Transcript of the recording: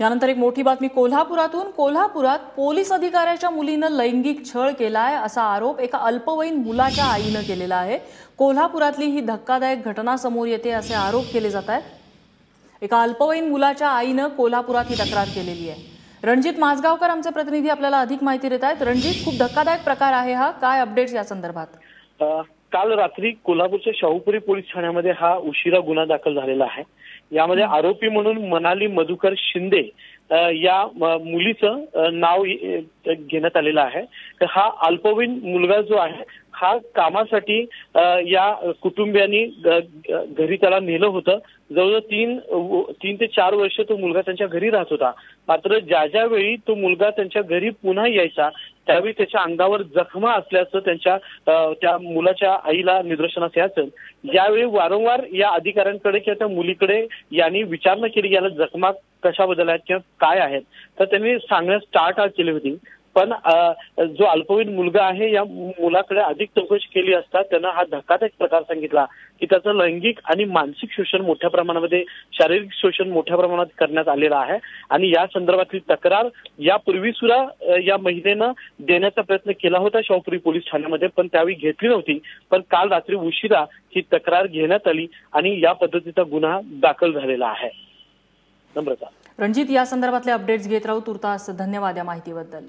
यानंतर एक मोठी बातमी. कोल्हापुरातून कोल्हापुरात पोलीस अधिकाऱ्याच्या मुलीनं लैंगिक छळ केलाय असा आरोप एका अल्पवयीन मुलाच्या आईनं केलेला आहे. कोल्हापुरातली ही धक्कादायक घटना समोर येते असे आरोप केले जात आहेत. एका अल्पवयीन मुलाच्या आईनं कोल्हापुरात ही तक्रार केलेली आहे. रणजित माझगावकर आमचे प्रतिनिधी आपल्याला अधिक माहिती देत आहेत. रणजित खूप धक्कादायक प्रकार आहे हा. काय अपडेट्स या संदर्भात? काल रात्री कोल्हापूरच्या शाहूपुरी पोलीस ठाण्यामध्ये हा उशिरा गुन्हा दाखल झालेला आहे. यामध्ये आरोपी म्हणून मनाली मधुकर शिंदे या मुलीचं नाव घेण्यात आलेलं आहे. तर हा अल्पवयीन मुलगा जो आहे हा कामासाठी या कुटुंबियांनी घरी त्याला नेलं होतं. जवळजवळ तीन तीन ते चार वर्ष तो मुलगा त्यांच्या घरी राहत होता. मात्र ज्या ज्या वेळी तो मुलगा त्यांच्या घरी पुन्हा यायचा त्यावेळी त्याच्या अंगावर जखमा असल्याचं त्यांच्या त्या मुलाच्या आईला निदर्शनास यायचं. ज्यावेळी वारंवार या अधिकाऱ्यांकडे किंवा त्या मुलीकडे यांनी विचारणा केली याला जखमा कशाबद्दल आहेत किंवा काय आहेत तर त्यांनी सांगण्यास टाळटाळ केली होती. पण जो अल्पवयीन मुलगा आहे या मुलाकडे अधिक चौकशी केली असता त्यानं हा धक्कादायक प्रकार सांगितला की त्याचं लैंगिक आणि मानसिक शोषण मोठ्या प्रमाणामध्ये शारीरिक शोषण मोठ्या प्रमाणात करण्यात आलेलं आहे. आणि या संदर्भातली तक्रार यापूर्वी सुद्धा या महिलेनं देण्याचा प्रयत्न केला होता शाहपुरी पोलीस ठाण्यामध्ये पण त्यावेळी घेतली नव्हती. पण काल रात्री उशिरा ही तक्रार घेण्यात आली आणि या पद्धतीचा गुन्हा दाखल झालेला आहे. नम्रता. रणजित या संदर्भातले अपडेट्स घेत राहू तुर्तास धन्यवाद या माहितीबद्दल.